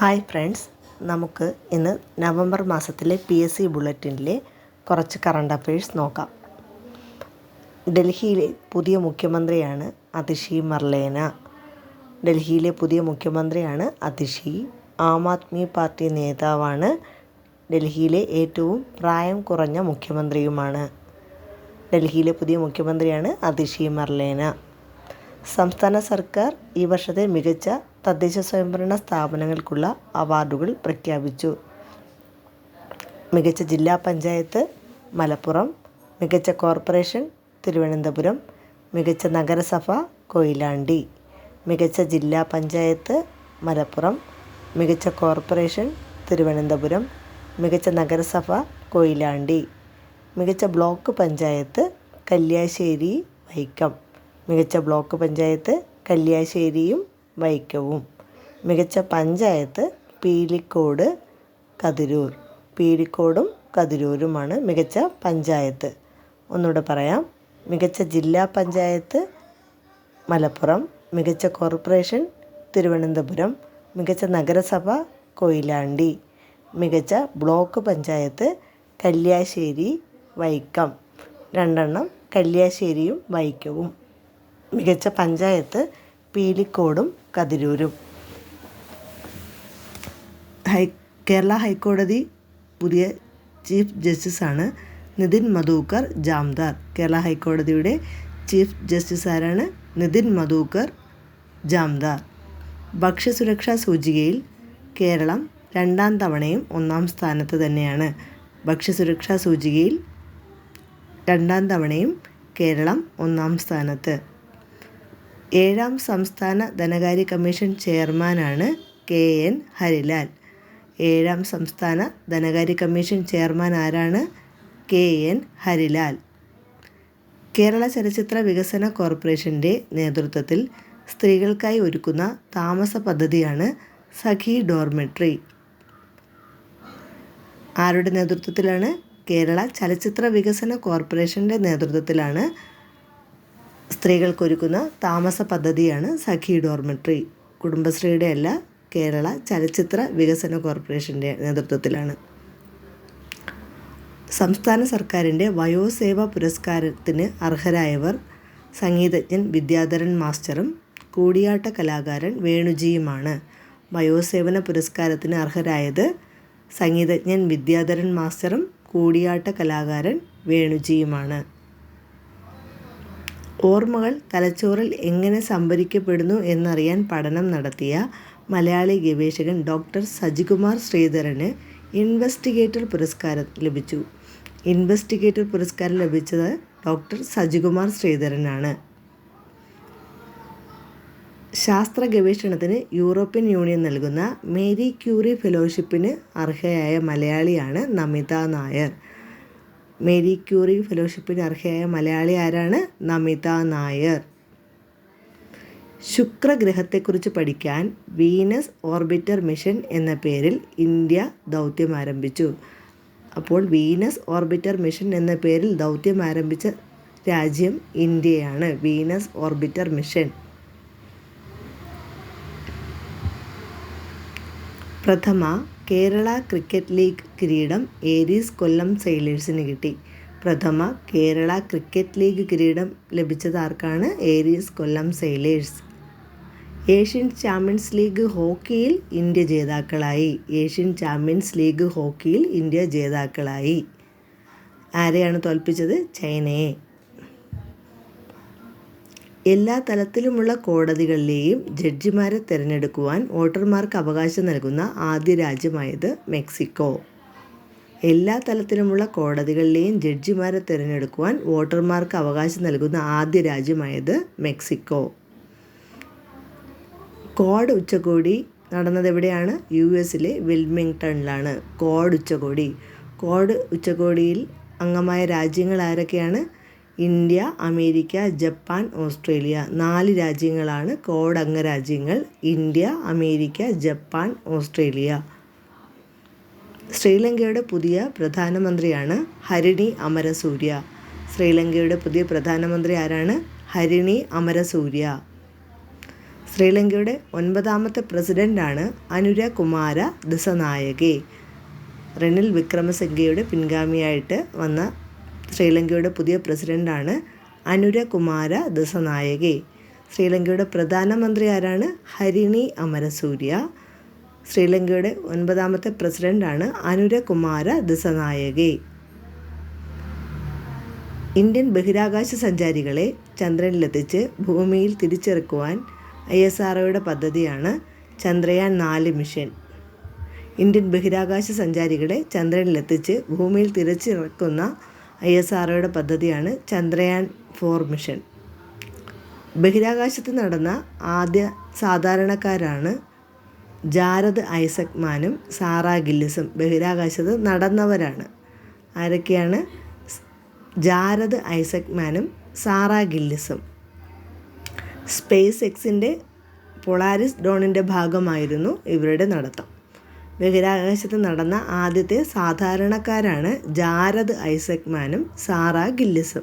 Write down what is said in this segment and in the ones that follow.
Hi friends. നമുക്ക് ഇന്ന് November മാസത്തിലെ പി എസ് സി ബുള്ളറ്റിനിലെ കുറച്ച് കറണ്ട് അഫയേഴ്സ് നോക്കാം. ഡൽഹിയിലെ പുതിയ മുഖ്യമന്ത്രിയാണ് അതിഷി മർലേന. ഡൽഹിയിലെ പുതിയ മുഖ്യമന്ത്രിയാണ് അതിഷി. ആം ആദ്മി പാർട്ടി നേതാവാണ് ഡൽഹിയിലെ ഏറ്റവും പ്രായം കുറഞ്ഞ മുഖ്യമന്ത്രിയുമാണ്. ഡൽഹിയിലെ പുതിയ മുഖ്യമന്ത്രിയാണ് അതിഷി മർലേന. സംസ്ഥാന സർക്കാർ ഈ വർഷത്തെ മികച്ച തദ്ദേശ സ്വയംഭരണ സ്ഥാപനങ്ങൾക്കുള്ള അവാർഡുകൾ പ്രഖ്യാപിച്ചു. മികച്ച ജില്ലാ പഞ്ചായത്ത് മലപ്പുറം മികച്ച കോർപ്പറേഷൻ തിരുവനന്തപുരം മികച്ച നഗരസഭ കൊയിലാണ്ടി മികച്ച ജില്ലാ പഞ്ചായത്ത് മലപ്പുറം മികച്ച കോർപ്പറേഷൻ തിരുവനന്തപുരം മികച്ച നഗരസഭ കൊയിലാണ്ടി മികച്ച ബ്ലോക്ക് പഞ്ചായത്ത് കല്യാശ്ശേരി വൈക്കം മികച്ച ബ്ലോക്ക് പഞ്ചായത്ത് കല്യാശ്ശേരിയും വൈക്കവും മികച്ച പഞ്ചായത്ത് പീലിക്കോട് കതിരൂർ. പീലിക്കോടും കതിരൂരുമാണ് മികച്ച പഞ്ചായത്ത്. ഒന്നുകൂടെ പറയാം. മികച്ച ജില്ലാ പഞ്ചായത്ത് മലപ്പുറം മികച്ച കോർപ്പറേഷൻ തിരുവനന്തപുരം മികച്ച നഗരസഭ കൊയിലാണ്ടി മികച്ച ബ്ലോക്ക് പഞ്ചായത്ത് കല്യാശ്ശേരി വൈക്കം. രണ്ടെണ്ണം കല്യാശ്ശേരിയും വൈക്കവും. മികച്ച പഞ്ചായത്ത് പീലിക്കോടും കതിരൂരും. ഹൈ കേരള ഹൈക്കോടതി പുതിയ ചീഫ് ജസ്റ്റിസാണ് നിതിൻ മധൂക്കർ ജാംദാർ. കേരള ഹൈക്കോടതിയുടെ ചീഫ് ജസ്റ്റിസ് ആരാണ് നിതിൻ മധൂക്കർ ജാംദാർ. ഭക്ഷ്യസുരക്ഷാ സൂചികയിൽ കേരളം രണ്ടാം തവണയും ഒന്നാം സ്ഥാനത്ത് തന്നെയാണ്. ഭക്ഷ്യസുരക്ഷാ സൂചികയിൽ രണ്ടാം തവണയും കേരളം ഒന്നാം സ്ഥാനത്ത്. ഏഴാം സംസ്ഥാന ധനകാര്യ കമ്മീഷൻ ചെയർമാനാണ് കെ എൻ ഹരിലാൽ. ഏഴാം സംസ്ഥാന ധനകാര്യ കമ്മീഷൻ ചെയർമാൻ ആരാണ്? K N Harilal. കേരള ചലച്ചിത്ര വികസന കോർപ്പറേഷന്റെ നേതൃത്വത്തിൽ സ്ത്രീകൾക്കായി ഒരുക്കുന്ന താമസ പദ്ധതിയാണ് സഖി ഡോർമെട്രി. ആരുടെ നേതൃത്വത്തിലാണ്? കേരള ചലച്ചിത്ര വികസന കോർപ്പറേഷന്റെ നേതൃത്വത്തിലാണ് സ്ത്രീകൾക്കൊരുക്കുന്ന താമസ പദ്ധതിയാണ് സഖി ഡോർമെട്രി. കുടുംബശ്രീയുടെ അല്ല കേരള ചലച്ചിത്ര വികസന കോർപ്പറേഷന്റെ നേതൃത്വത്തിലാണ്. സംസ്ഥാന സർക്കാരിന്റെ വയോസേവ പുരസ്കാരത്തിന് അർഹരായവർ സംഗീതജ്ഞൻ വിദ്യാധരൻ മാസ്റ്ററും കൂടിയാട്ട കലാകാരൻ വേണുജിയുമാണ് വയോസേവന പുരസ്കാരത്തിന് അർഹരായത് സംഗീതജ്ഞൻ വിദ്യാധരൻ മാസ്റ്ററും കൂടിയാട്ട കലാകാരൻ വേണുജിയുമാണ്. ഓർമ്മകൾ തലച്ചോറിൽ എങ്ങനെ സംഭരിക്കപ്പെടുന്നു എന്നറിയാൻ പഠനം നടത്തിയ മലയാളി ഗവേഷകൻ ഡോക്ടർ സജികുമാർ ശ്രീധരന് ഇൻവെസ്റ്റിഗേറ്റർ പുരസ്കാരം ലഭിച്ചു. ഇൻവെസ്റ്റിഗേറ്റർ പുരസ്കാരം ലഭിച്ചത് ഡോക്ടർ സജികുമാർ ശ്രീധരനാണ്. ശാസ്ത്ര ഗവേഷണത്തിന് യൂറോപ്യൻ യൂണിയൻ നൽകുന്ന മേരി ക്യൂറി ഫെലോഷിപ്പിന് അർഹയായ മലയാളിയാണ് നമിത നായർ. മേരി ക്യൂറി ഫെലോഷിപ്പിന് അർഹയായ മലയാളി ആരാണ്? നമിത നായർ. ശുക്രഗ്രഹത്തെക്കുറിച്ച് പഠിക്കാൻ വീനസ് ഓർബിറ്റർ മിഷൻ എന്ന പേരിൽ ഇന്ത്യ ദൗത്യം ആരംഭിച്ചു. അപ്പോൾ വീനസ് ഓർബിറ്റർ മിഷൻ എന്ന പേരിൽ ദൗത്യം ആരംഭിച്ച രാജ്യം ഇന്ത്യയാണ്. Venus orbiter mission. പ്രഥമ കേരള ക്രിക്കറ്റ് ലീഗ് കിരീടം ഏരീസ് കൊല്ലം സെയിലേഴ്സിന് കിട്ടി. പ്രഥമ കേരള ക്രിക്കറ്റ് ലീഗ് കിരീടം ലഭിച്ചത് ആർക്കാണ്? Aries Kollam Sailors. Asian Champions League ഹോക്കിയിൽ ഇന്ത്യ ജേതാക്കളായി. ഏഷ്യൻ ചാമ്പ്യൻസ് ലീഗ് ഹോക്കിയിൽ ഇന്ത്യ ജേതാക്കളായി. ആരെയാണ് തോൽപ്പിച്ചത്? ചൈനയെ. എല്ലാ തലത്തിലുമുള്ള കോടതികളിലെയും ജഡ്ജിമാരെ തിരഞ്ഞെടുക്കുവാൻ വോട്ടർമാർക്ക് അവകാശം നൽകുന്ന ആദ്യ രാജ്യമായത് മെക്സിക്കോ. എല്ലാ തലത്തിലുമുള്ള കോടതികളിലെയും ജഡ്ജിമാരെ തിരഞ്ഞെടുക്കുവാൻ വോട്ടർമാർക്ക് അവകാശം നൽകുന്ന ആദ്യ രാജ്യമായത് മെക്സിക്കോ. കോഡ് ഉച്ചകോടി നടന്നത് എവിടെയാണ്? യു എസിലെ വിൽമിങ്ടണിലാണ് കോഡ് ഉച്ചകോടി. കോഡ് ഉച്ചകോടിയിൽ അംഗമായ രാജ്യങ്ങൾ ആരൊക്കെയാണ്? India America Japan Australia. നാല് രാജ്യങ്ങളാണ് കോഡ് അംഗരാജ്യങ്ങൾ ഇന്ത്യ അമേരിക്ക ജപ്പാൻ ഓസ്ട്രേലിയ. ശ്രീലങ്കയുടെ പുതിയ പ്രധാനമന്ത്രിയാണ് ഹരിണി അമരസൂര്യ. ശ്രീലങ്കയുടെ പുതിയ പ്രധാനമന്ത്രി ആരാണ്? ഹരിണി അമരസൂര്യ. ശ്രീലങ്കയുടെ ഒൻപതാമത്തെ പ്രസിഡന്റാണ് അനുര കുമാര ദിസനായകെ. റെനിൽ വിക്രമസിംഗയുടെ പിൻഗാമിയായിട്ട് വന്ന ശ്രീലങ്കയുടെ പുതിയ പ്രസിഡന്റാണ് അനുര കുമാര ദസനായകെ. ശ്രീലങ്കയുടെ പ്രധാനമന്ത്രി ആരാണ്? ഹരിണി അമരസൂര്യ. ശ്രീലങ്കയുടെ ഒൻപതാമത്തെ പ്രസിഡന്റാണ് അനുര കുമാര ദിസനായകെ. ഇന്ത്യൻ ബഹിരാകാശ സഞ്ചാരികളെ ചന്ദ്രനിലെത്തിച്ച് ഭൂമിയിൽ തിരിച്ചിറക്കുവാൻ ഐ എസ് ആർഒയുടെ പദ്ധതിയാണ് ചന്ദ്രയാൻ നാല് മിഷൻ. ഇന്ത്യൻ ബഹിരാകാശ സഞ്ചാരികളെ ചന്ദ്രനിലെത്തിച്ച് ഭൂമിയിൽ തിരിച്ചിറക്കുന്ന ഐ എസ് ആർഒയുടെ പദ്ധതിയാണ് ചന്ദ്രയാൻ ഫോർ മിഷൻ. ബഹിരാകാശത്ത് നടന്ന ആദ്യ സാധാരണക്കാരാണ് ജാരദ് ഐസക്മാനും സാറ ഗില്ലിസും. ബഹിരാകാശത്ത് നടന്നവരാണ്. ആരൊക്കെയാണ്? ജാരദ് ഐസക്മാനും സാറ ഗില്ലിസും. സ്പേസ് എക്സിന്റെ പൊളാരിസ് ഡോണിന്റെ ഭാഗമായിരുന്നു ഇവരുടെ നടത്തം. ബഹിരാകാശത്ത് നടന്ന ആദ്യത്തെ സാധാരണക്കാരാണ് ജാരദ് ഐസക്മാനും സാറ ഗില്ലിസും.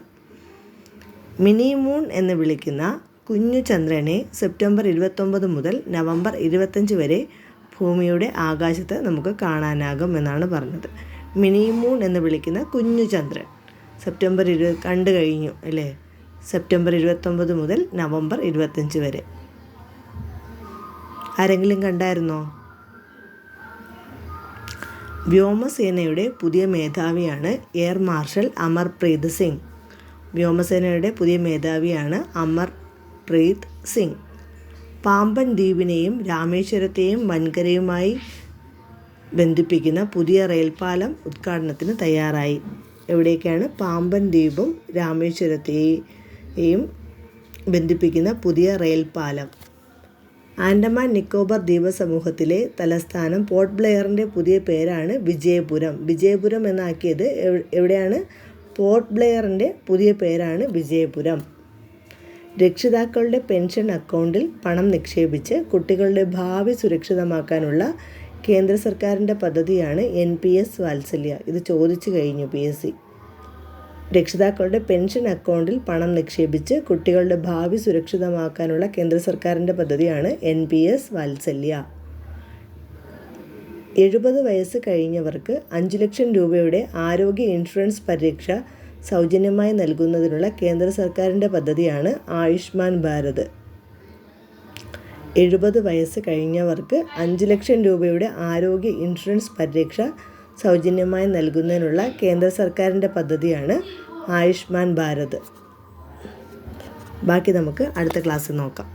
മിനി മൂൺ എന്ന് വിളിക്കുന്ന കുഞ്ഞു ചന്ദ്രനെ സെപ്റ്റംബർ ഇരുപത്തൊമ്പത് മുതൽ നവംബർ ഇരുപത്തഞ്ച് വരെ ഭൂമിയുടെ ആകാശത്ത് നമുക്ക് കാണാനാകും എന്നാണ് പറഞ്ഞത്. മിനി മൂൺ എന്ന് വിളിക്കുന്ന കുഞ്ഞു ചന്ദ്രൻ സെപ്റ്റംബർ ഇരു കണ്ടു കഴിഞ്ഞു അല്ലേ? സെപ്റ്റംബർ ഇരുപത്തൊമ്പത് മുതൽ നവംബർ ഇരുപത്തഞ്ച് വരെ. ആരെങ്കിലും കണ്ടായിരുന്നോ? വ്യോമസേനയുടെ പുതിയ മേധാവിയാണ് എയർ മാർഷൽ അമർപ്രീത് സിംഗ്. വ്യോമസേനയുടെ പുതിയ മേധാവിയാണ് അമർപ്രീത് സിംഗ്. പാമ്പൻ ദ്വീപിനെയും രാമേശ്വരത്തെയും വൻകരയുമായി ബന്ധിപ്പിക്കുന്ന പുതിയ റെയിൽപാലം ഉദ്ഘാടനത്തിന് തയ്യാറായി. എവിടേക്കാണ് പാമ്പൻ ദ്വീപും രാമേശ്വരത്തെയും ബന്ധിപ്പിക്കുന്ന പുതിയ റെയിൽപാലം? ആൻഡമാൻ നിക്കോബാർ ദ്വീപസമൂഹത്തിലെ തലസ്ഥാനം പോർട്ട് ബ്ലെയറിന്റെ പുതിയ പേരാണ് വിജയപുരം. വിജയപുരം എന്നാക്കിയത് എവിടെയാണ്? പോർട്ട് ബ്ലെയറിന്റെ പുതിയ പേരാണ് വിജയപുരം. രക്ഷിതാക്കളുടെ പെൻഷൻ അക്കൗണ്ടിൽ പണം നിക്ഷേപിച്ച് കുട്ടികളുടെ ഭാവി സുരക്ഷിതമാക്കാനുള്ള കേന്ദ്ര സർക്കാരിന്റെ പദ്ധതിയാണ് എൻ പി എസ് വാത്സല്യ. ഇത് ചോദിച്ചു കഴിഞ്ഞു പി എസ് സി. രക്ഷിതാക്കളുടെ പെൻഷൻ അക്കൗണ്ടിൽ പണം നിക്ഷേപിച്ച് കുട്ടികളുടെ ഭാവി സുരക്ഷിതമാക്കാനുള്ള കേന്ദ്ര സർക്കാരിന്റെ പദ്ധതിയാണ് എൻ പി എസ് വാത്സല്യ. എഴുപത് വയസ്സ് കഴിഞ്ഞവർക്ക് അഞ്ച് ലക്ഷം രൂപയുടെ ആരോഗ്യ ഇൻഷുറൻസ് പരിരക്ഷ സൗജന്യമായി നൽകുന്നതിനുള്ള കേന്ദ്ര സർക്കാരിന്റെ പദ്ധതിയാണ് ആയുഷ്മാൻ ഭാരത്. എഴുപത് വയസ്സ് കഴിഞ്ഞവർക്ക് അഞ്ച് ലക്ഷം രൂപയുടെ ആരോഗ്യ ഇൻഷുറൻസ് പരിരക്ഷ സൗജന്യമായി നൽകുന്നതിനുള്ള കേന്ദ്ര സർക്കാരിന്റെ പദ്ധതിയാണ് ആയുഷ്മാൻ ഭാരത്. ബാക്കി നമുക്ക് അടുത്ത ക്ലാസ്സിൽ നോക്കാം.